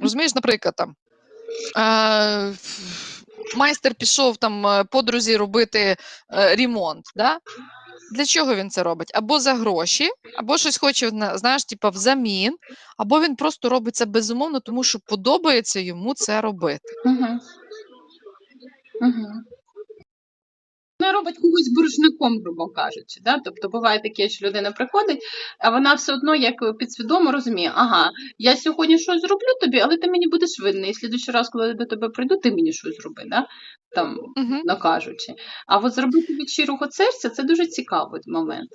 Розумієш, наприклад, там е, майстер пішов там е, подрузі робити е, ремонт. Да? Для чого він це робить? Або за гроші, або щось хоче, знаєш, типа взамін, або він просто робить це безумовно, тому що подобається йому це робити. Угу. Угу. Вона робить когось боржником, грубо кажучи. Да? Тобто буває таке, що людина приходить, а вона все одно як підсвідомо розуміє, ага, я сьогодні щось зроблю тобі, але ти мені будеш винний. І слідуючий раз, коли я до тебе прийду, ти мені щось зроби, да? там, Угу. ну кажучи. А от зробити від щирого серця це дуже цікавий момент.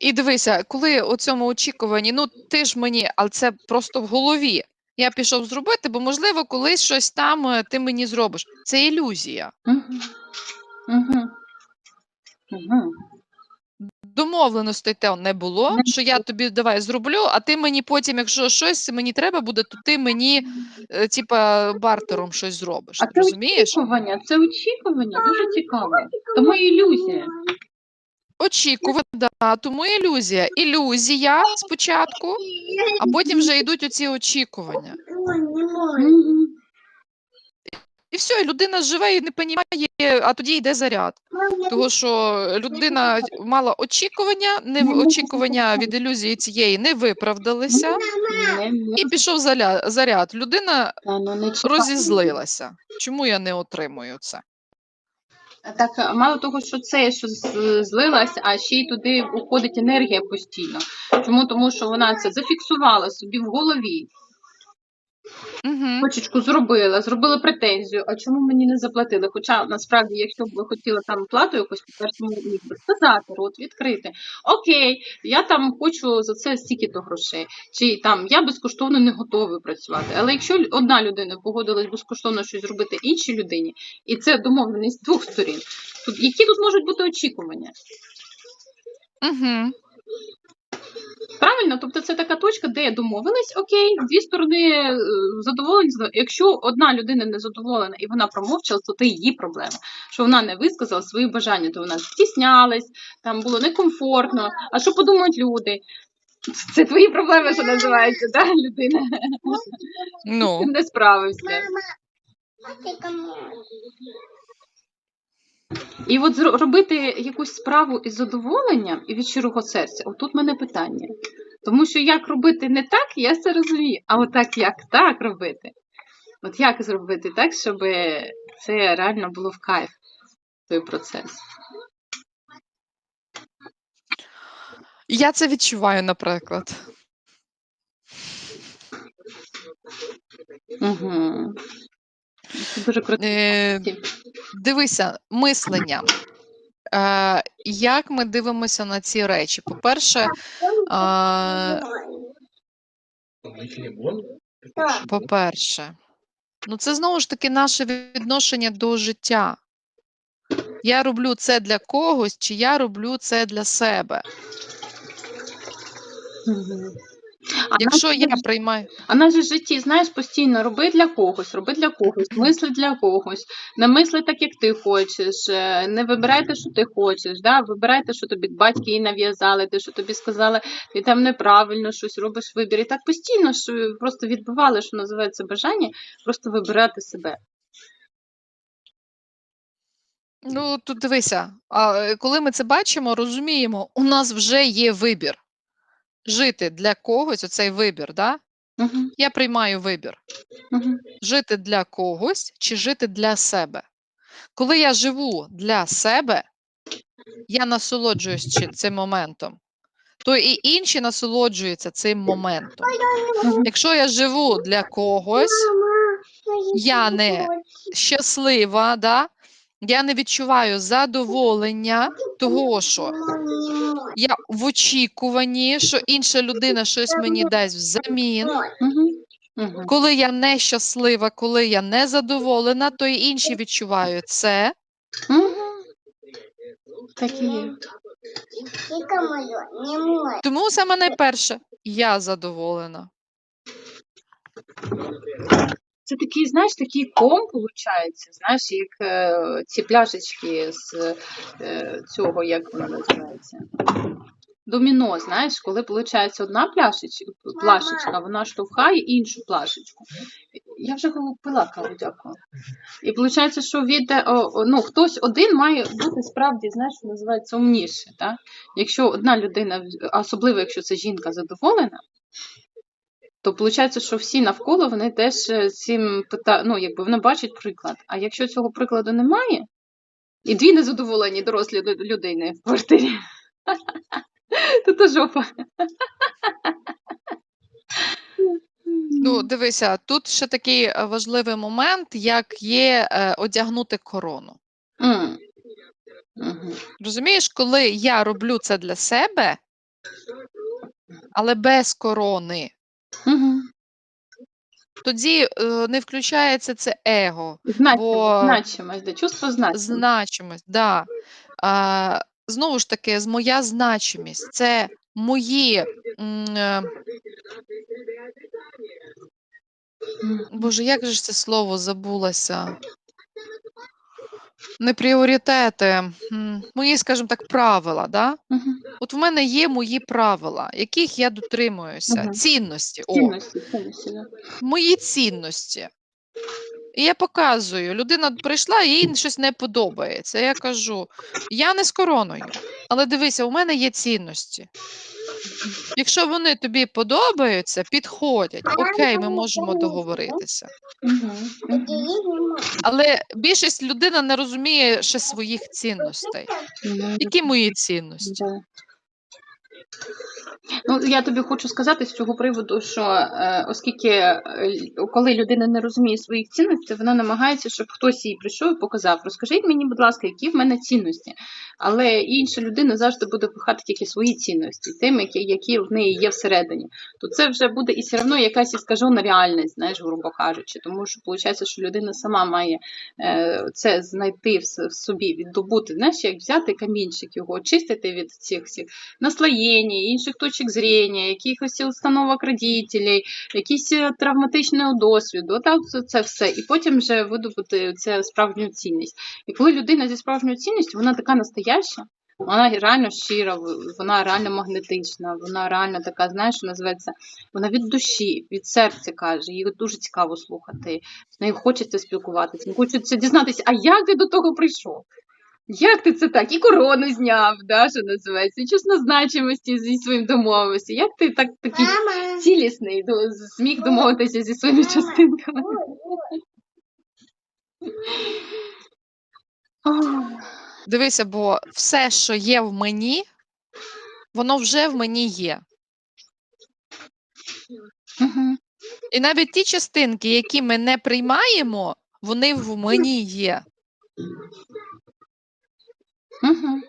І дивися, коли у цьому очікуванні, ну ти ж мені, але це просто в голові. Я пішов зробити, бо можливо, колись щось там е, ти мені зробиш. Це ілюзія. Угу. Угу. Угу. Домовленостей те не було, що я тобі давай зроблю, а ти мені потім, якщо щось мені треба буде, то ти мені, е, типа, бартером щось зробиш. А ти це розумієш? очікування, це очікування дуже цікаве. Тому ілюзія. Очікувати, да, тому ілюзія. Ілюзія спочатку, а потім вже йдуть оці очікування. І все, і людина живе і не розуміє, а тоді йде заряд. Того, що людина мала очікування, не очікування від ілюзії цієї не виправдалися, і пішов заряд. Людина розізлилася. Чому я не отримую це? Так, мало того, що це що злилась, а ще й туди уходить енергія постійно. Чому? Тому що вона це зафіксувала собі в голові, Угу. точечку зробила, зробила претензію. А чому мені не заплатили? Хоча насправді, якщо б ви хотіли там плату якусь, по-перше, міг би сказати, рот відкрити. Окей, я там хочу за це стільки-то грошей. Чи там я безкоштовно не готовий працювати. Але якщо лю- одна людина погодилась безкоштовно щось зробити іншій людині, і це домовленість двох сторін, то які тут можуть бути очікування? Угу. Правильно, тобто це така точка, де домовились, окей, дві сторони е, задоволені. Якщо одна людина не задоволена і вона промовчала, то це її проблема. Що вона не висказала свої бажання, то вона стіснялась, там було некомфортно. А що подумають люди? Це твої проблеми, що називається, да, людина. Ну, Ти не справився. І от робити якусь справу із задоволенням і від щирого серця, отут мене питання. Тому що як робити не так, я це розумію. А от так як так робити? От як зробити так, щоб це реально було в кайф, той процес? я це відчуваю, наприклад. Угу. Це дуже круто. Е, дивися, мислення. Е, як ми дивимося на ці речі? По-перше, е, по-перше, ну це знову ж таки наше відношення до життя. Я роблю це для когось, чи я роблю це для себе. А Якщо я приймаю. А нас же в житті, знаєш, постійно роби для когось, роби для когось, мисли для когось, не мисли так, як ти хочеш, е, не вибирай те, що ти хочеш, да? вибирай те, що тобі батьки нав'язали, те, що тобі сказали, ти там неправильно щось робиш вибір. І так постійно що просто відбивали, що називається бажання, просто вибирати себе. Ну, тут дивися, а, е, коли ми це бачимо, розуміємо, у нас вже є вибір. Жити для когось, оцей вибір, да? Угу, Я приймаю вибір. угу, Жити для когось чи жити для себе. Коли я живу для себе, я насолоджуюсь цим моментом, то і інші насолоджуються цим моментом. Якщо я живу для когось, я не щаслива, да? Я не відчуваю задоволення того, що я в очікуванні, що інша людина щось мені дасть взамін. Коли я нещаслива, коли я незадоволена, то і інші відчувають це. Так і є. Тому саме найперше, я задоволена. Це такий, знаєш, такий ком виходить, знаєш, як е, ці пляшечки з е, цього, як воно називається. доміно, знаєш, коли виходить одна пляшечка, плашечка, вона штовхає іншу плашечку. Я вже пила каву, дякую. І виходить, що від е, о, о, ну, хтось один має бути справді, знаєш, що називається умніше. Так? Якщо одна людина, особливо якщо це жінка задоволена, то виходить, що всі навколо вони теж е, цим пита... ну, якби вони бачать приклад. А якщо цього прикладу немає, і дві незадоволені дорослі лю- людини в квартирі, то то жопа. Ну, дивися, тут ще такий е, важливий момент, як є е, одягнути корону. М. Мгм. Розумієш, коли я роблю це для себе, але без корони, Мгм. тоді е, не включається це его, Значимость, Бо- значимость, да, чувство значимості. значимость. Да. А, знову ж таки, з- моя значимість це мої. м, е. Боже, як же ж це слово забулося? Не пріоритети, мої, скажімо так, правила. Да? Мгм. От в мене є мої правила, яких я дотримуюся. Мгм. Цінності. О, Цінності, цінності, да. мої цінності. І я показую, людина прийшла, їй щось не подобається. Я кажу: я не з короною, але дивися, у мене є цінності. Якщо вони тобі подобаються, підходять, окей, ми можемо договоритися. Але більшість людина не розуміє ще своїх цінностей. Ну, Які мої цінності? Ну, я тобі хочу сказати з цього приводу, що е, оскільки е, коли людина не розуміє своїх цінностей, вона намагається, щоб хтось їй прийшов і показав, розкажіть мені, будь ласка, які в мене цінності. Але інша людина завжди буде пихати тільки свої цінності, тим, які, які в неї є всередині. То це вже буде і все одно якась іскажена реальність, знаєш, грубо кажучи. Тому що виходить, що людина сама має е, це знайти в, собі, віддобути, знаєш, як взяти камінчик його, очистити від цих всіх наслоєння, інших точок зрення, якихось установок родителей, якісь е, травматичного досвіду, так, це все. І потім вже видобути це справжню цінність. І коли людина зі справжньою цінністю, вона така настояща, вона реально щира, вона реально магнетична, вона реально така, знаєш, що називається, вона від душі, від серця каже, її дуже цікаво слухати, з нею хочеться спілкуватися, хочеться дізнатися, а як ти до того прийшов? Як ти це так? І корону зняв, да, що називається, і чесно значимості зі своїм домовився. Як ти так такий цілісний до- зміг домовитися зі своїми частинками? Дивися, бо все, що є в мені, воно вже в мені є. Мгм. І навіть ті частинки, які ми не приймаємо, вони в мені є. Мгм.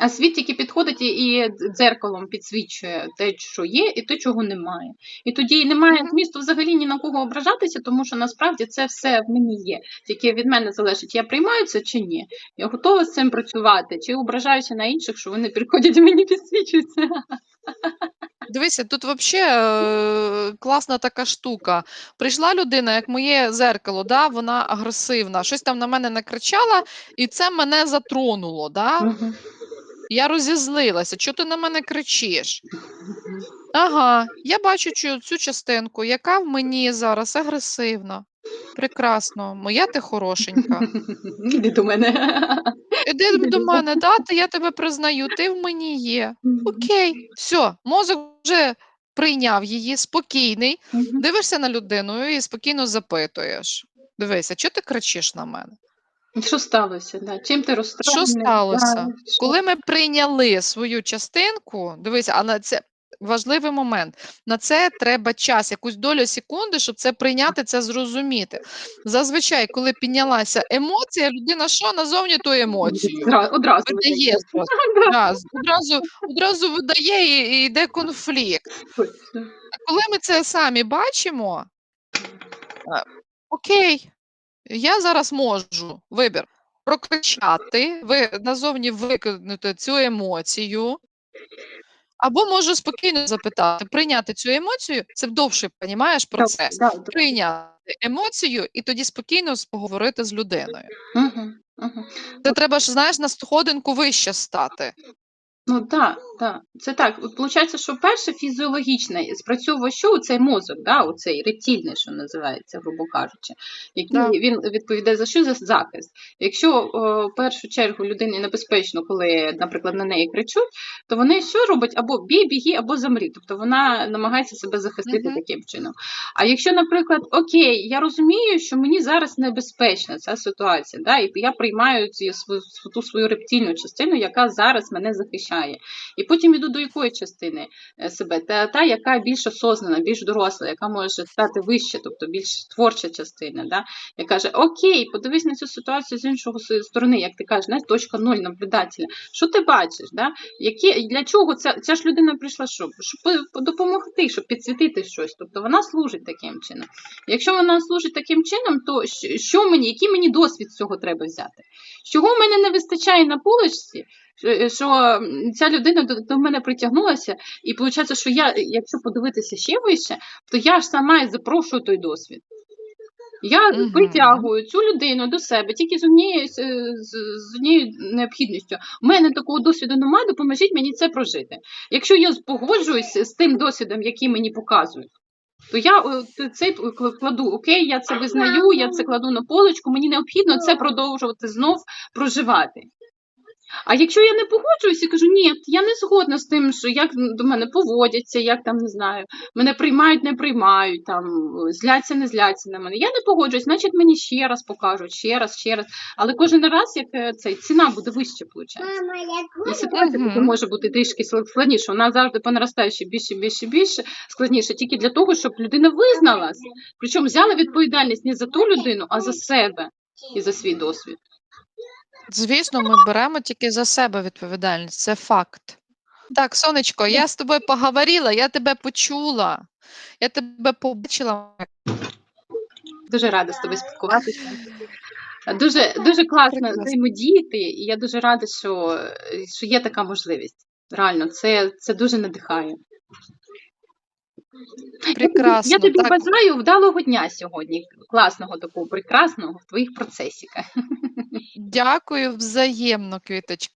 А світ тільки підходить і- дзеркалом підсвічує те, що є, і те, чого немає. І тоді немає змісту взагалі ні на кого ображатися, тому що насправді це все в мені є. Тільки від мене залежить, я приймаю це чи ні. Я готова з цим працювати, чи ображаюся на інших, що вони приходять і мені підсвічуються. Дивися, тут взагалі класна така штука. Прийшла людина, як моє зеркало, да, вона агресивна, щось там на мене накричала, і це мене затронуло. Да? Я розізлилася. Чого ти на мене кричиш? Ага, я бачу цю, цю частинку, яка в мені зараз агресивна. Прекрасно, моя ти хорошенька. Іди до мене. Іди до мене, да, я тебе признаю, ти в мені є. Окей, все, мозок вже прийняв її, спокійний. Дивишся на людину і спокійно запитуєш. Дивися, чого ти кричиш на мене? Що сталося? Да? Чим ти розстроєний? сталося? Да, Коли ми прийняли свою частинку, дивися, а на це важливий момент. На це треба час, якусь долю секунди, щоб це прийняти, це зрозуміти. Зазвичай, коли піднялася емоція, людина що назовні ту емоцію? Одразу Видає з- одразу, одразу видає і, і йде конфлікт. А коли ми це самі бачимо, е, окей, я зараз можу вибір прокричати, ви назовні викинути цю емоцію, або можу спокійно запитати, прийняти цю емоцію, це довший, понімаєш, процес. Да, да, да. Прийняти емоцію і тоді спокійно поговорити з людиною. Угу, угу. Це треба ж, знаєш, на сходинку вище стати. Ну так, Так, це так. От Получається, що перше фізіологічне спрацьовує що цей мозок, да, оцей рептильний, що називається, грубо кажучи, який Да. він відповідає за що за захист. Якщо о, в першу чергу людині небезпечно, коли, наприклад, на неї кричуть, то вони що роблять? Або бій, біги, або замрі. Тобто вона намагається себе захистити Мгм. таким чином. А якщо, наприклад, окей, я розумію, що мені зараз небезпечна ця ситуація, да, і я приймаю цю свою ту свою рептильну частину, яка зараз мене захищає. І потім іду до якої частини е, себе? Та, та яка більш осознана, більш доросла, яка може стати вище, тобто більш творча частина, да? яка каже: Окей, подивись на цю ситуацію з іншого сторони, як ти кажеш, знаєш, точка ноль наблюдателя. Що ти бачиш? Да? Які, для чого ця, ця ж людина прийшла, щоб, щоб по- по- допомогти, щоб підсвітити щось. Тобто вона служить таким чином. Якщо вона служить таким чином, то що мені, який мені досвід з цього треба взяти? Чого в мене не вистачає на полочці, що- що ця людина до, до мене притягнулася, і виходить, що я, якщо подивитися ще вище, то я ж сама і запрошую той досвід. Я Мгм. притягую цю людину до себе тільки з однією, з, з- однією необхідністю. У мене такого досвіду немає, допоможіть мені це прожити. Якщо я погоджуюсь з тим досвідом, який мені показують, то я е, кл- кладу, окей, я це визнаю, я це кладу на полочку, мені необхідно це продовжувати знов проживати. А якщо я не погоджуюся кажу, ні, я не згодна з тим, що як до мене поводяться, як там не знаю, мене приймають, не приймають, там зляться, не зляться на мене. Я не погоджуюсь, значить мені ще раз покажуть, ще раз, ще раз. Але кожен раз, як е, цей ціна буде вище, виходить. Мама, я І ситуація Мгм. може бути трішки складніше. Вона завжди понаростає ще більше, більше, більше складніше, тільки для того, щоб людина визналась. Причому взяла відповідальність не за ту людину, а за себе і за свій досвід. Звісно, ми беремо тільки за себе відповідальність, це факт. Так, сонечко, я з тобою поговорила, я тебе почула, я тебе побачила. Дуже рада з тобою спілкуватися. Дуже, дуже класно взаємодіяти, і я дуже рада, що, що є така можливість. Реально, це, це дуже надихає. Прекрасно. Я тобі так. бажаю вдалого дня сьогодні, класного такого, прекрасного в твоїх процесіках. Дякую взаємно, квіточка.